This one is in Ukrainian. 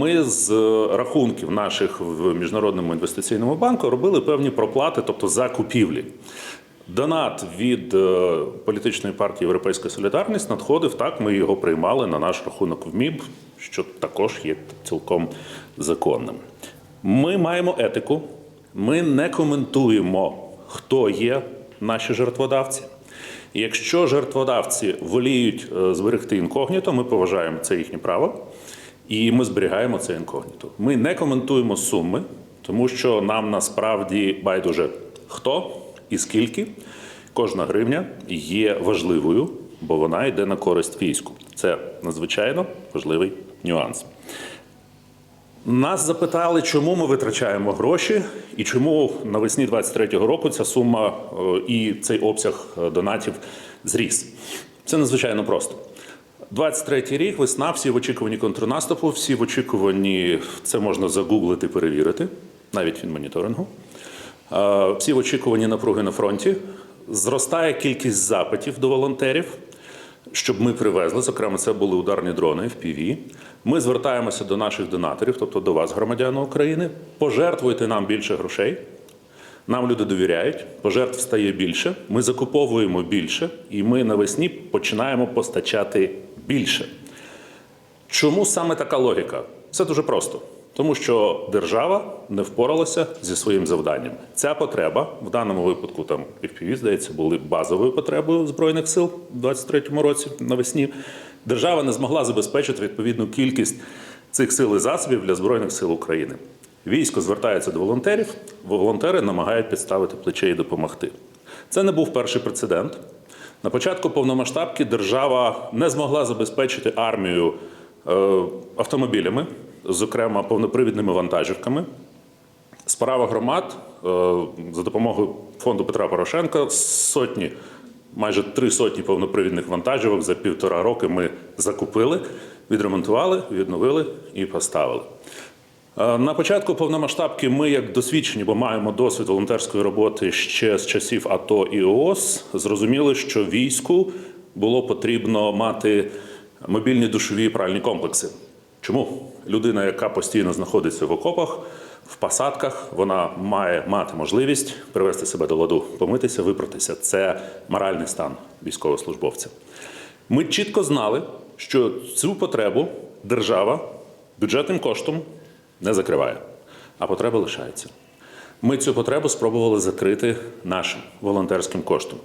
ми з рахунків наших в міжнародному інвестиційному банку робили певні проплати, тобто закупівлі. Донат від е, політичної партії Європейська Солідарність надходив так. Ми його приймали на наш рахунок в МІБ, що також є цілком законним. Ми маємо етику, ми не коментуємо, хто є наші жертводавці. Якщо жертводавці воліють е, зберегти інкогніто, ми поважаємо це їхнє право, і ми зберігаємо це інкогніто. Ми не коментуємо суми, тому що нам насправді байдуже хто і скільки. Кожна гривня є важливою, бо вона йде на користь війську. Це надзвичайно важливий нюанс. Нас запитали, чому ми витрачаємо гроші, і чому навесні 23-го року ця сума е, і цей обсяг е, донатів зріс. Це надзвичайно просто. 23-й рік, весна, всі в очікуванні контрнаступу, всі в очікуванні, це можна загуглити, перевірити, навіть від моніторингу. Всі в очікуванні напруги на фронті. Зростає кількість запитів до волонтерів щоб ми привезли. Зокрема, це були ударні дрони в ПІВІ. Ми звертаємося до наших донаторів, тобто до вас, громадяни України. Пожертвуйте нам більше грошей. Нам люди довіряють, пожертв стає більше. Ми закуповуємо більше, і ми навесні починаємо постачати більше. Чому саме така логіка? Це дуже просто. Тому що держава не впоралася зі своїм завданням. Ця потреба в даному випадку там FPV, здається, були базовою потребою збройних сил в 23-му році навесні. Держава не змогла забезпечити відповідну кількість цих сил і засобів для збройних сил України. Військо звертається до волонтерів, волонтери намагають підставити плече і допомогти. Це не був перший прецедент. На початку повномасштабки держава не змогла забезпечити армію е, автомобілями, зокрема повнопривідними вантажівками. Справа громад е, за допомогою фонду Петра Порошенка сотні, майже три сотні повнопривідних вантажівок за півтора роки ми закупили, відремонтували, відновили і поставили. Е, На початку повномасштабки ми, як досвідчені, бо маємо досвід волонтерської роботи ще з часів АТО і ООС, зрозуміли, що війську було потрібно мати мобільні душові пральні комплекси. Чому людина, яка постійно знаходиться в окопах, в посадках, вона має мати можливість привести себе до ладу, помитися, випратися. Це моральний стан військовослужбовця. Ми чітко знали, що цю потребу держава бюджетним коштом не закриває, а потреба лишається. Ми цю потребу спробували закрити нашим волонтерським коштом.